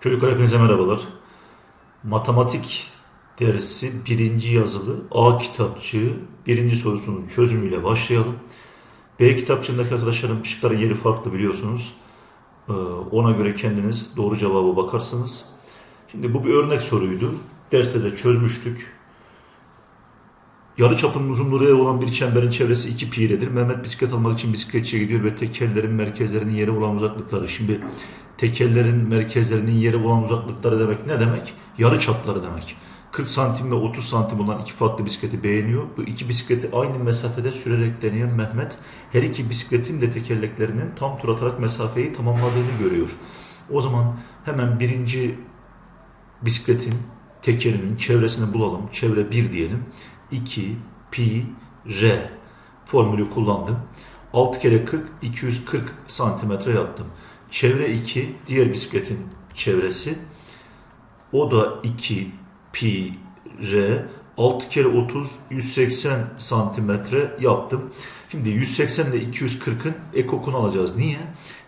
Çocuklar hepinize merhabalar. Matematik dersi birinci yazılı A kitapçığı birinci sorusunun çözümüyle başlayalım. B kitapçığındaki arkadaşlarım şıkların yeri farklı biliyorsunuz. Ee, Ona göre kendiniz doğru cevaba bakarsınız. Şimdi bu bir örnek soruydu. Derste de çözmüştük. Yarı çapının uzunluğu olan bir çemberin çevresi 2 pi'dir. Mehmet bisiklet almak için bisikletçiye gidiyor ve tekerlerin merkezlerinin yeri olan uzaklıkları. Şimdi tekerlerin merkezlerinin yeri olan uzaklıkları demek ne demek? Yarı çapları demek. 40 santim ve 30 santim olan iki farklı bisikleti beğeniyor. Bu iki bisikleti aynı mesafede sürerek deneyen Mehmet her iki bisikletin de tekerleklerinin tam tur atarak mesafeyi tamamladığını görüyor. O zaman hemen birinci bisikletin tekerinin çevresini bulalım. Çevre 1 diyelim. 2 pi r formülü kullandım. 6 kere 40 240 santimetre yaptım. Çevre 2 diğer bisikletin çevresi. O da 2 pi r 6 kere 30 180 santimetre yaptım. Şimdi 180 ile 240'ın ekokunu alacağız. Niye?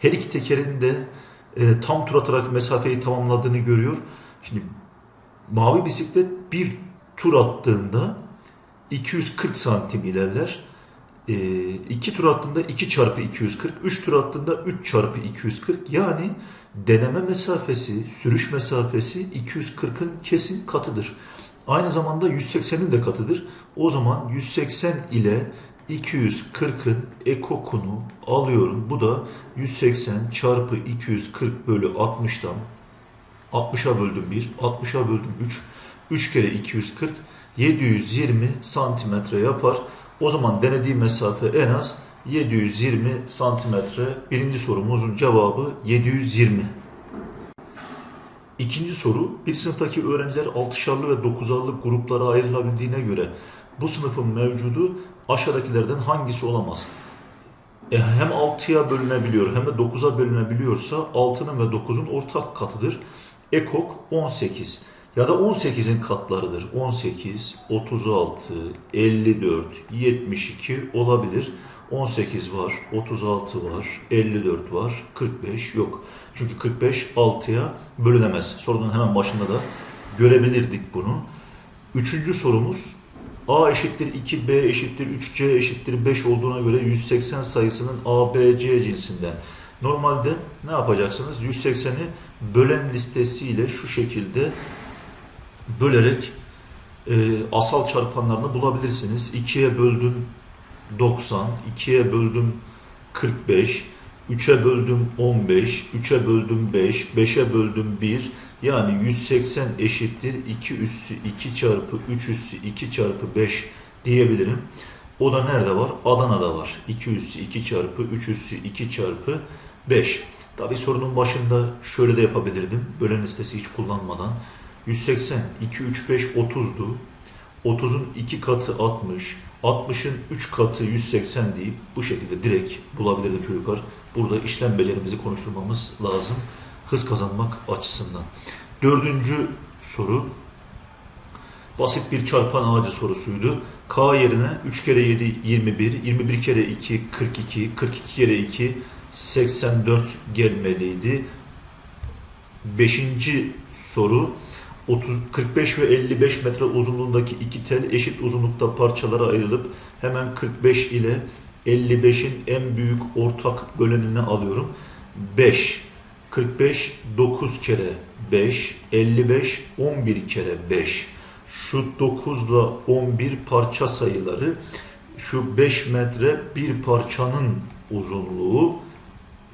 Her iki tekerin de e, tam tur atarak mesafeyi tamamladığını görüyor. Şimdi mavi bisiklet bir tur attığında 240 santim ilerler. 2 tur attığında 2 çarpı 240, 3 tur attığında 3 çarpı 240 yani deneme mesafesi, sürüş mesafesi 240'ın kesin katıdır. Aynı zamanda 180'in de katıdır. O zaman 180 ile 240'ın ekokunu alıyorum. Bu da 180 çarpı 240 bölü 60'tan 60'a böldüm 1, 60'a böldüm 3. 3 kere 240, 720 santimetre yapar. O zaman denediği mesafe en az 720 santimetre. Birinci sorumuzun cevabı 720. İkinci soru, bir sınıftaki öğrenciler 6'şarlı ve 9'arlı gruplara ayrılabildiğine göre bu sınıfın mevcudu aşağıdakilerden hangisi olamaz? E, hem 6'ya bölünebiliyor hem de 9'a bölünebiliyorsa 6'nın ve 9'un ortak katıdır. Ekok 18 ya da 18'in katlarıdır. 18, 36, 54, 72 olabilir. 18 var, 36 var, 54 var, 45 yok. Çünkü 45 6'ya bölünemez. Sorunun hemen başında da görebilirdik bunu. Üçüncü sorumuz A eşittir 2, B eşittir 3, C eşittir 5 olduğuna göre 180 sayısının A, B, C cinsinden. Normalde ne yapacaksınız? 180'i bölen listesiyle şu şekilde bölerek e, asal çarpanlarını bulabilirsiniz. 2'ye böldüm 90, 2'ye böldüm 45, 3'e böldüm 15, 3'e böldüm 5, 5'e böldüm 1. Yani 180 eşittir 2 üssü 2 çarpı 3 üssü 2 çarpı 5 diyebilirim. O da nerede var? Adana'da var. 2 üssü 2 çarpı 3 üssü 2 çarpı 5. Tabi sorunun başında şöyle de yapabilirdim. Bölen listesi hiç kullanmadan. 180, 2, 3, 5, 30'du. 30'un 2 katı 60. 60'ın 3 katı 180 deyip bu şekilde direkt bulabilirdim çocuklar. Burada işlem becerimizi konuşturmamız lazım. Hız kazanmak açısından. Dördüncü soru. Basit bir çarpan ağacı sorusuydu. K yerine 3 kere 7 21, 21 kere 2 42, 42 kere 2 84 gelmeliydi. Beşinci soru 30, 45 ve 55 metre uzunluğundaki iki tel eşit uzunlukta parçalara ayrılıp hemen 45 ile 55'in en büyük ortak bölenini alıyorum. 5, 45 9 kere 5, 55 11 kere 5. Şu 9 ile 11 parça sayıları şu 5 metre bir parçanın uzunluğu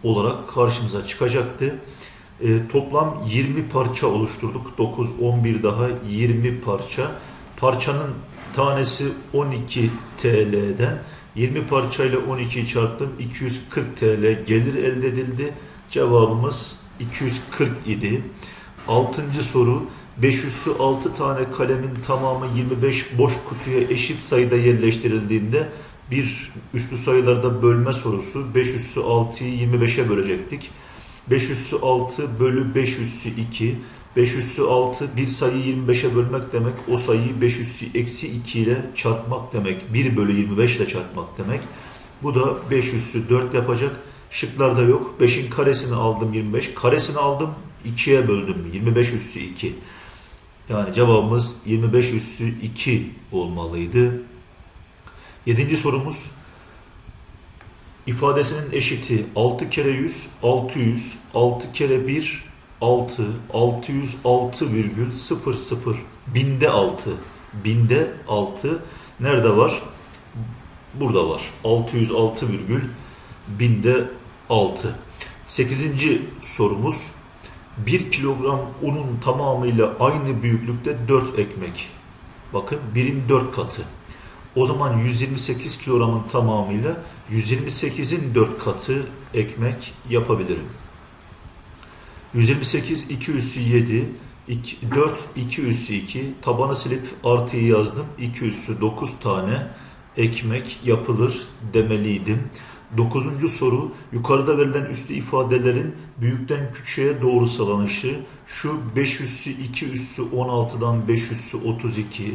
olarak karşımıza çıkacaktı. E, toplam 20 parça oluşturduk. 9, 11 daha 20 parça. Parçanın tanesi 12 TL'den 20 parçayla 12'yi çarptım. 240 TL gelir elde edildi. Cevabımız 240 idi. Altıncı soru 500'sü 6 tane kalemin tamamı 25 boş kutuya eşit sayıda yerleştirildiğinde bir üstü sayılarda bölme sorusu 500'sü 6'yı 25'e bölecektik. 5 üssü 6 bölü 5 üssü 2. 5 üssü 6 bir sayıyı 25'e bölmek demek. O sayıyı 5 üssü eksi 2 ile çarpmak demek. 1 bölü 25 ile çarpmak demek. Bu da 5 üssü 4 yapacak. Şıklarda yok. 5'in karesini aldım 25. Karesini aldım 2'ye böldüm. 25 üssü 2. Yani cevabımız 25 üssü 2 olmalıydı. Yedinci sorumuz ifadesinin eşiti 6 kere 100 600 6 kere 1 6 606 virgül 00 binde 6 binde 6 nerede var? Burada var. 606 virgül binde 6. Sekizinci sorumuz 1 kilogram unun tamamıyla aynı büyüklükte 4 ekmek. Bakın 1'in 4 katı. O zaman 128 kilogramın tamamıyla 128'in 4 katı ekmek yapabilirim. 128 2 üssü 7 2, 4 2 üssü 2 tabanı silip artıyı yazdım. 2 üssü 9 tane ekmek yapılır demeliydim. Dokuzuncu soru yukarıda verilen üslü ifadelerin büyükten küçüğe doğru sıralanışı şu 5 üssü 2 üssü 16'dan 5 üssü 32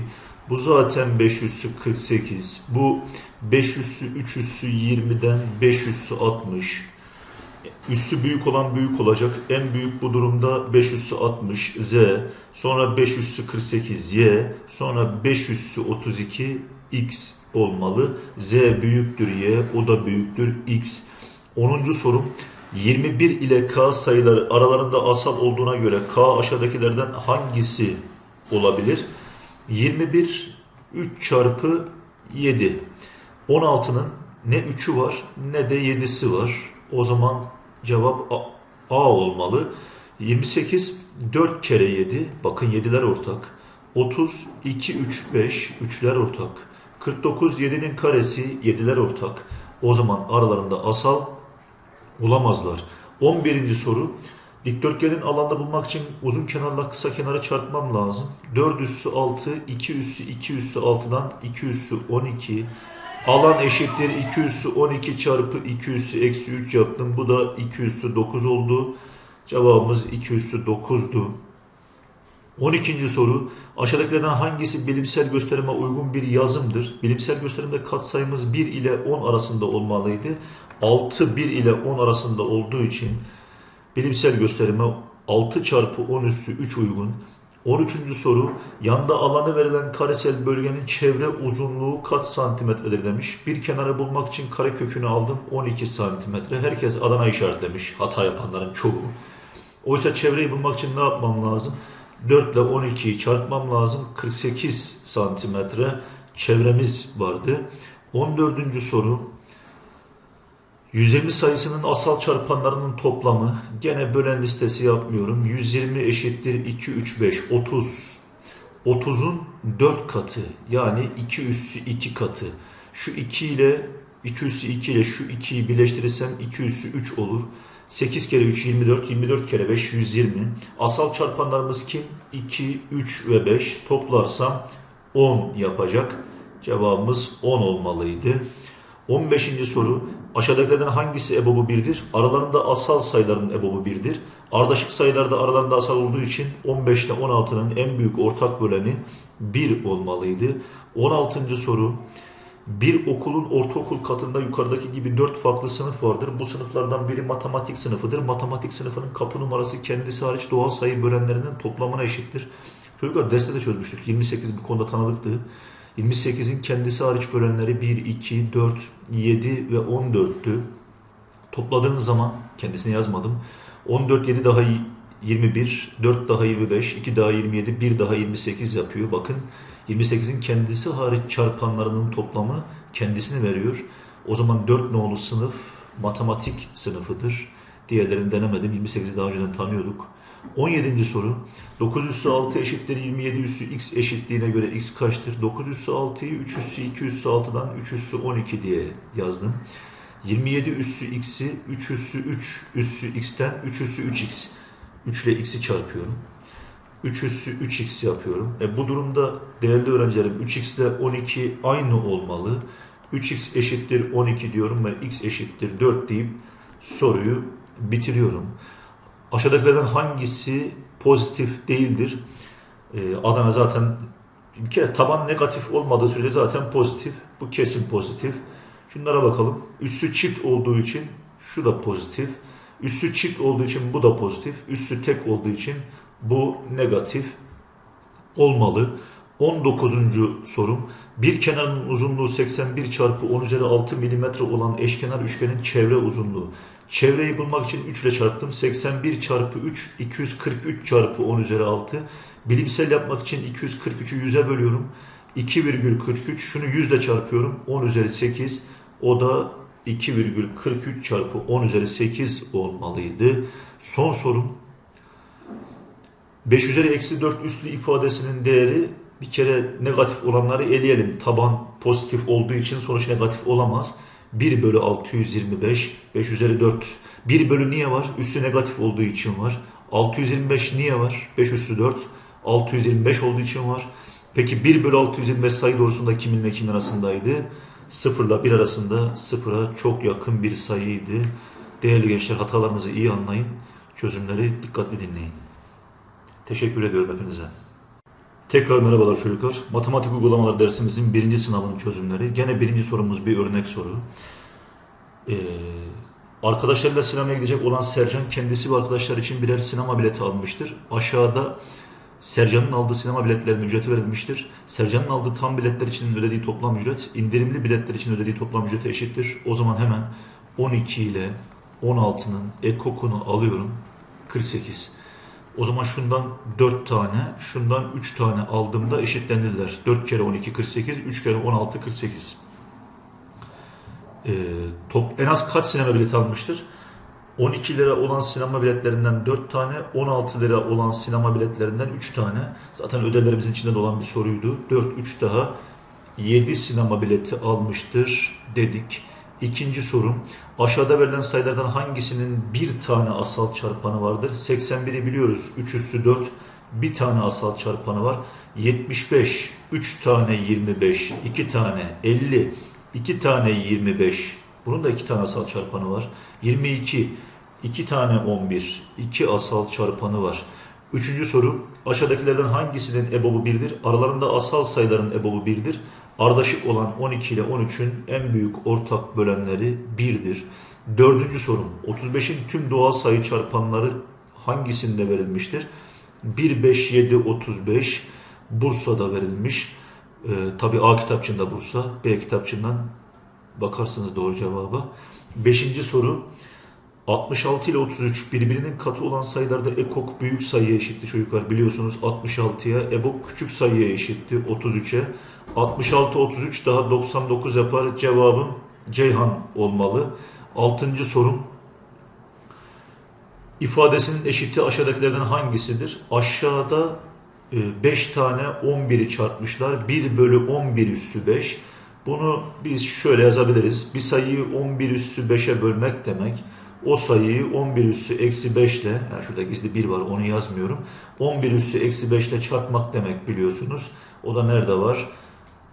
bu zaten 5 üssü 48 bu 5 üssü 3 üssü 20'den 5 üssü 60 Üssü büyük olan büyük olacak. En büyük bu durumda 5 üssü 60 Z. Sonra 5 üssü 48 Y. Sonra 5 üssü 32 X olmalı. Z büyüktür Y. O da büyüktür X. 10. sorum 21 ile K sayıları aralarında asal olduğuna göre K aşağıdakilerden hangisi olabilir? 21 3 çarpı 7. 16'nın ne 3'ü var ne de 7'si var. O zaman cevap A, A olmalı. 28 4 kere 7. Bakın 7'ler ortak. 30 2 3 5 3'ler ortak. 49 7'nin karesi 7'ler ortak. O zaman aralarında asal olamazlar. 11. soru. Dikdörtgenin alanda bulmak için uzun kenarla kısa kenarı çarpmam lazım. 4 üssü 6, 2 üssü 2 üssü 6'dan 2 üssü 12. Alan eşittir 2 üssü 12 çarpı 2 üssü eksi 3 yaptım. Bu da 2 üssü 9 oldu. Cevabımız 2 üssü 9'du. 12. soru. Aşağıdakilerden hangisi bilimsel gösterime uygun bir yazımdır? Bilimsel gösterimde katsayımız 1 ile 10 arasında olmalıydı. 6 1 ile 10 arasında olduğu için bilimsel gösterime 6 çarpı 10 üssü 3 uygun. 13. soru. Yanda alanı verilen karesel bölgenin çevre uzunluğu kaç santimetredir demiş. Bir kenarı bulmak için kare kökünü aldım 12 santimetre. Herkes Adana işaretlemiş. Hata yapanların çoğu. Oysa çevreyi bulmak için ne yapmam lazım? 4 ile 12'yi çarpmam lazım. 48 santimetre çevremiz vardı. 14. soru. 120 sayısının asal çarpanlarının toplamı gene bölen listesi yapmıyorum. 120 eşittir 2 3 5 30. 30'un 4 katı yani 2 üssü 2 katı. Şu 2 ile 2 üssü 2 ile şu 2'yi birleştirirsem 2 üssü 3 olur. 8 kere 3 24, 24 kere 5 120. Asal çarpanlarımız kim? 2, 3 ve 5 toplarsam 10 yapacak. Cevabımız 10 olmalıydı. 15. soru. Aşağıdakilerden hangisi ebobu 1'dir? Aralarında asal sayıların ebobu 1'dir. Ardışık sayılarda aralarında asal olduğu için 15 ile 16'nın en büyük ortak böleni 1 olmalıydı. 16. soru. Bir okulun ortaokul katında yukarıdaki gibi 4 farklı sınıf vardır. Bu sınıflardan biri matematik sınıfıdır. Matematik sınıfının kapı numarası kendisi hariç doğal sayı bölenlerinin toplamına eşittir. Çocuklar derste de çözmüştük. 28 bu konuda tanıdıktı. 28'in kendisi hariç bölenleri 1, 2, 4, 7 ve 14'tü. Topladığınız zaman kendisine yazmadım. 14, 7 daha 21, 4 daha 25, 2 daha 27, 1 daha 28 yapıyor. Bakın 28'in kendisi hariç çarpanlarının toplamı kendisini veriyor. O zaman 4 nolu sınıf matematik sınıfıdır. Diğerlerini denemedim. 28'i daha önceden tanıyorduk. 17. soru. 9 üssü 6 eşittir 27 üssü x eşitliğine göre x kaçtır? 9 üssü 6'yı 3 üssü 2 üssü 6'dan 3 üssü 12 diye yazdım. 27 üssü x'i 3 üssü 3 üssü x'ten 3 üssü 3x. 3 ile x'i çarpıyorum. 3 üssü 3x yapıyorum. E bu durumda değerli öğrencilerim 3x ile 12 aynı olmalı. 3x eşittir 12 diyorum ve x eşittir 4 deyip soruyu bitiriyorum. Aşağıdakilerden hangisi pozitif değildir? Ee, Adana zaten bir kere taban negatif olmadığı sürece zaten pozitif. Bu kesin pozitif. Şunlara bakalım. Üssü çift olduğu için şu da pozitif. Üssü çift olduğu için bu da pozitif. Üssü tek olduğu için bu negatif olmalı. 19. sorum. Bir kenarın uzunluğu 81 çarpı 10 üzeri 6 milimetre olan eşkenar üçgenin çevre uzunluğu. Çevreyi bulmak için 3 ile çarptım. 81 çarpı 3 243 çarpı 10 üzeri 6. Bilimsel yapmak için 243'ü 100'e bölüyorum. 2,43 şunu 100 ile çarpıyorum. 10 üzeri 8 o da 2,43 çarpı 10 üzeri 8 olmalıydı. Son sorum 5 üzeri eksi 4 üslü ifadesinin değeri bir kere negatif olanları eleyelim. Taban pozitif olduğu için sonuç negatif olamaz. 1 bölü 625, 5 üzeri 4. 1 bölü niye var? Üssü negatif olduğu için var. 625 niye var? 5 üssü 4. 625 olduğu için var. Peki 1 bölü 625 sayı doğrusunda kiminle kimin arasındaydı? 0 ile 1 arasında 0'a çok yakın bir sayıydı. Değerli gençler hatalarınızı iyi anlayın. Çözümleri dikkatli dinleyin. Teşekkür ediyorum hepinize. Tekrar merhabalar çocuklar. Matematik uygulamalar dersimizin birinci sınavının çözümleri. Gene birinci sorumuz bir örnek soru. Ee, arkadaşlarıyla sinemaya gidecek olan Sercan kendisi ve arkadaşlar için birer sinema bileti almıştır. Aşağıda Sercan'ın aldığı sinema biletlerinin ücreti verilmiştir. Sercan'ın aldığı tam biletler için ödediği toplam ücret, indirimli biletler için ödediği toplam ücrete eşittir. O zaman hemen 12 ile 16'nın ekokunu alıyorum. 48. O zaman şundan 4 tane, şundan 3 tane aldığımda eşitlenirler. 4 kere 12 48, 3 kere 16 48. Ee, top, en az kaç sinema bileti almıştır? 12 lira olan sinema biletlerinden 4 tane, 16 lira olan sinema biletlerinden 3 tane. Zaten ödevlerimizin içinde de olan bir soruydu. 4, 3 daha 7 sinema bileti almıştır dedik. İkinci sorum. Aşağıda verilen sayılardan hangisinin bir tane asal çarpanı vardır? 81'i biliyoruz. 3 üssü 4. Bir tane asal çarpanı var. 75. 3 tane 25. 2 tane 50. 2 tane 25. Bunun da 2 tane asal çarpanı var. 22. 2 tane 11. 2 asal çarpanı var. Üçüncü soru. Aşağıdakilerden hangisinin ebobu 1'dir? Aralarında asal sayıların ebobu 1'dir. Ardışık olan 12 ile 13'ün en büyük ortak bölenleri 1'dir. Dördüncü sorum. 35'in tüm doğal sayı çarpanları hangisinde verilmiştir? 1, 5, 7, 35 Bursa'da verilmiş. Ee, Tabi A kitapçığında Bursa, B kitapçığından bakarsınız doğru cevaba. Beşinci soru. 66 ile 33 birbirinin katı olan sayılarda ekok büyük sayıya eşitti çocuklar biliyorsunuz 66'ya ebok küçük sayıya eşitti 33'e 66 33 daha 99 yapar cevabım Ceyhan olmalı. Altıncı sorum ifadesinin eşiti aşağıdakilerden hangisidir? Aşağıda 5 tane 11'i çarpmışlar. 1 bölü 11 üssü 5. Bunu biz şöyle yazabiliriz. Bir sayıyı 11 üssü 5'e bölmek demek. O sayıyı 11 üssü eksi 5 ile, yani şurada gizli 1 var onu yazmıyorum. 11 üssü eksi 5 ile çarpmak demek biliyorsunuz. O da nerede var?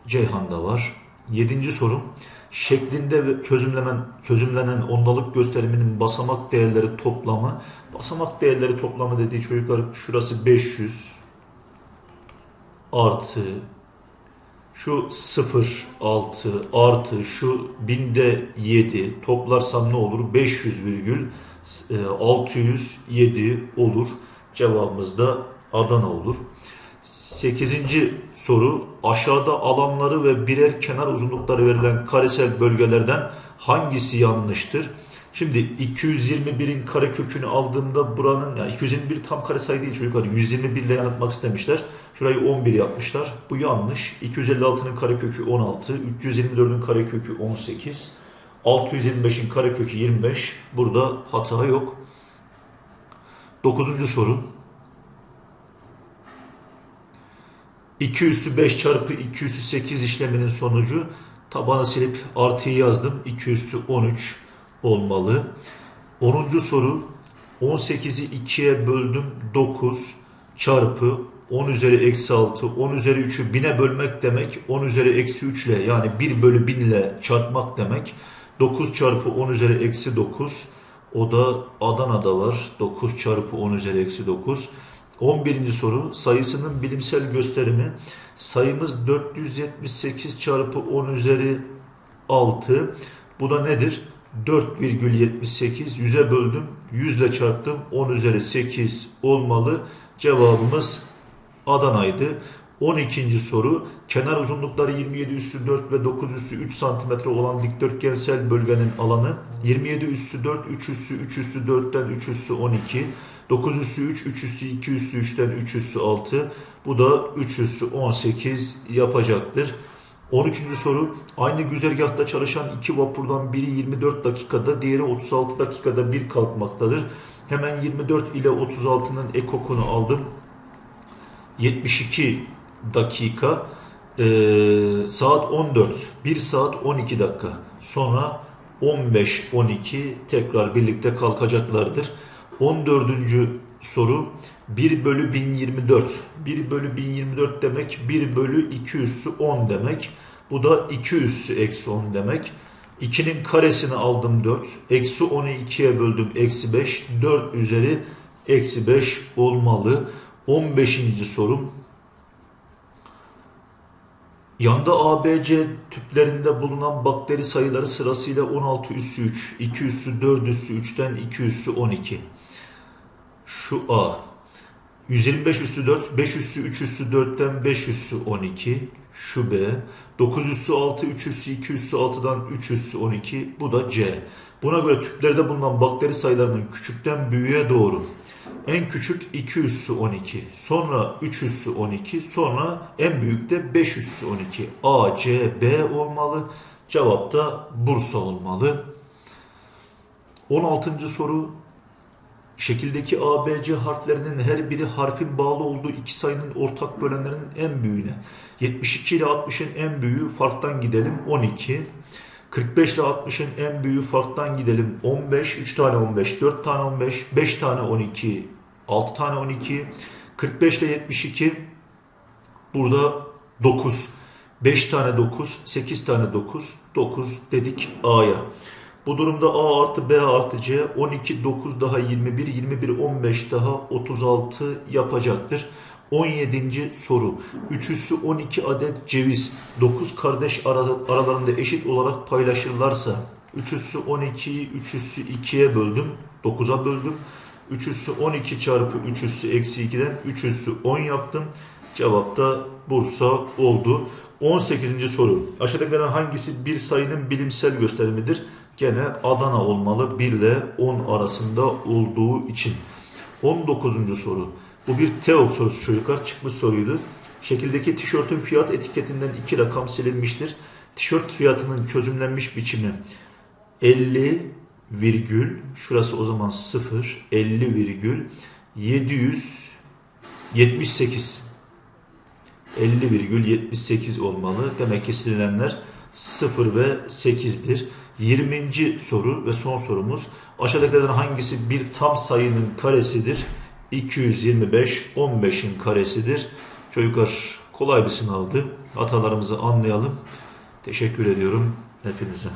Ceyhan'da var. Yedinci sorum. Şeklinde ve çözümlemen, çözümlenen ondalık gösteriminin basamak değerleri toplamı. Basamak değerleri toplamı dediği çocuklar şurası 500 artı şu 0 6 artı şu binde 7 toplarsam ne olur? 500 virgül 607 olur. Cevabımız da Adana olur. 8. soru aşağıda alanları ve birer kenar uzunlukları verilen karesel bölgelerden hangisi yanlıştır? Şimdi 221'in karekökünü aldığımda buranın yani 221 tam kare sayı değil çocuklar 121 ile yanıtmak istemişler. Şurayı 11 yapmışlar. Bu yanlış. 256'nın karekökü 16, 324'ün karekökü 18, 625'in karekökü 25. Burada hata yok. 9. soru. 2 üssü 5 çarpı 2 üssü 8 işleminin sonucu tabanı silip artıyı yazdım. 2 üssü 13 olmalı. 10. soru 18'i 2'ye böldüm 9 çarpı 10 üzeri eksi 6 10 üzeri 3'ü 1000'e bölmek demek 10 üzeri eksi 3 ile yani 1 bölü 1000 ile çarpmak demek 9 çarpı 10 üzeri eksi 9 o da Adana'da var 9 çarpı 10 üzeri eksi 9 11. soru sayısının bilimsel gösterimi sayımız 478 çarpı 10 üzeri 6 bu da nedir? 4,78 100'e böldüm. 100 ile çarptım. 10 üzeri 8 olmalı. Cevabımız Adana'ydı. 12. soru. Kenar uzunlukları 27 üssü 4 ve 9 üssü 3 cm olan dikdörtgensel bölgenin alanı 27 üssü 4, 3 üssü 3 üssü 4'ten 3 üssü 12, 9 üssü 3, 3 üssü 2 üssü 3'ten 3 üssü 6. Bu da 3 üssü 18 yapacaktır. 13. soru. Aynı güzergahta çalışan iki vapurdan biri 24 dakikada, diğeri 36 dakikada bir kalkmaktadır. Hemen 24 ile 36'nın ekokunu aldım. 72 dakika Ee, saat 14 1 saat 12 dakika sonra 15-12 tekrar birlikte kalkacaklardır 14. soru 1 bölü 1024 1 bölü 1024 demek 1 bölü 2 üssü 10 demek bu da 2 üssü eksi 10 demek 2'nin karesini aldım 4 eksi 10'u 2'ye böldüm eksi 5 4 üzeri eksi 5 olmalı 15. sorum Yanda ABC tüplerinde bulunan bakteri sayıları sırasıyla 16 üssü 3, 2 üssü 4 üssü 3'ten 2 üssü 12. Şu A. 125 üssü 4, 5 üssü 3 üssü 4'ten 5 üssü 12. Şu B. 9 üssü 6, 3 üssü 2 üssü 6'dan 3 üssü 12. Bu da C. Buna göre tüplerde bulunan bakteri sayılarının küçükten büyüğe doğru en küçük 2 üssü 12, sonra 3 üssü 12, sonra en büyük de 5 üssü 12. A, C, B olmalı. Cevap da Bursa olmalı. 16. soru. Şekildeki A, B, C harflerinin her biri harfin bağlı olduğu iki sayının ortak bölenlerinin en büyüğüne. 72 ile 60'ın en büyüğü farktan gidelim 12. 45 ile 60'ın en büyüğü farktan gidelim 15, 3 tane 15, 4 tane 15, 5 tane 12, 6 tane 12, 45 ile 72 burada 9, 5 tane 9, 8 tane 9, 9 dedik A'ya. Bu durumda A artı B artı C 12, 9 daha 21, 21, 15 daha 36 yapacaktır. 17. soru. 3 üssü 12 adet ceviz 9 kardeş ara- aralarında eşit olarak paylaşırlarsa 3 üssü 12'yi 3 üssü 2'ye böldüm. 9'a böldüm. 3 üssü 12 çarpı 3 üssü eksi 2'den 3 üssü 10 yaptım. Cevap da Bursa oldu. 18. soru. Aşağıdakilerden hangisi bir sayının bilimsel gösterimidir? Gene Adana olmalı. 1 ile 10 arasında olduğu için. 19. soru. Bu bir TEOK sorusu çocuklar. Çıkmış soruydu. Şekildeki tişörtün fiyat etiketinden iki rakam silinmiştir. Tişört fiyatının çözümlenmiş biçimi 50 virgül şurası o zaman 0 50 virgül 778 50,78 olmalı. Demek ki sililenler 0 ve 8'dir. 20. soru ve son sorumuz. Aşağıdakilerden hangisi bir tam sayının karesidir? 225, 15'in karesidir. Çocuklar kolay bir sınavdı. Hatalarımızı anlayalım. Teşekkür ediyorum hepinize.